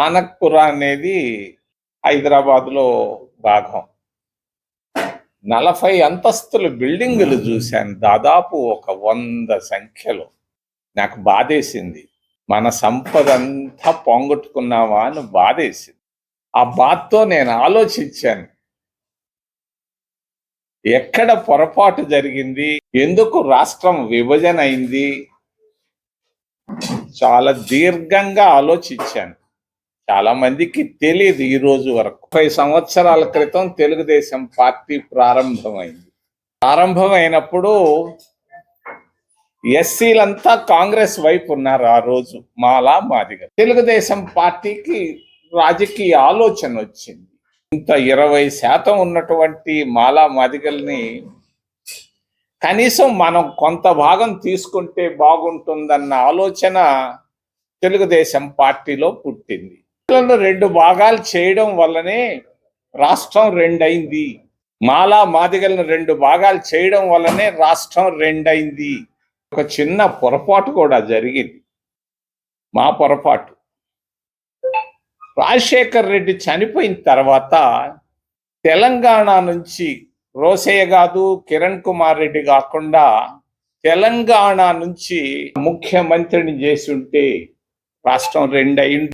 నానక్పుర అనేది హైదరాబాద్లో భాగం. నలభై అంతస్తుల బిల్డింగులు చూశాను. దాదాపు ఒక వంద సంఖ్యలో. నాకు బాధేసింది. మన సంపద అంతా పోగొట్టుకున్నావా అని బాధేసింది. ఆ బాధతో నేను ఆలోచించాను. ఎక్కడ పొరపాటు జరిగింది? ఎందుకు రాష్ట్రం విభజన అయింది? చాలా దీర్ఘంగా ఆలోచించాను. చాలా మందికి తెలియదు ఈ రోజు వరకు. ముప్పై సంవత్సరాల క్రితం తెలుగుదేశం పార్టీ ప్రారంభమైంది. ప్రారంభమైనప్పుడు ఎస్సీలంతా కాంగ్రెస్ వైపు ఉన్నారు ఆ రోజు మాలా మాదిగ తెలుగుదేశం పార్టీకి రాజకీయ ఆలోచన వచ్చింది. ఇంత ఇరవై శాతం ఉన్నటువంటి మాలా మాదిగల్ని కనీసం మనం కొంత భాగం తీసుకుంటే బాగుంటుందన్న ఆలోచన తెలుగుదేశం పార్టీలో పుట్టింది. వీళ్ళను రెండు భాగాలు చేయడం వల్లనే రాష్ట్రం రెండైంది. మాలా మాదిగలను రెండు భాగాలు చేయడం వల్లనే రాష్ట్రం రెండైంది. ఒక చిన్న పొరపాటు కూడా జరిగింది. మా పొరపాటు. రాజశేఖర్ రెడ్డి చనిపోయిన తర్వాత తెలంగాణ నుంచి రోసయ్య కాదు కిరణ్ కుమార్ రెడ్డి కాకుండా తెలంగాణ నుంచి ముఖ్యమంత్రిని చేసి ఉంటే రాష్ట్రం రెండయింది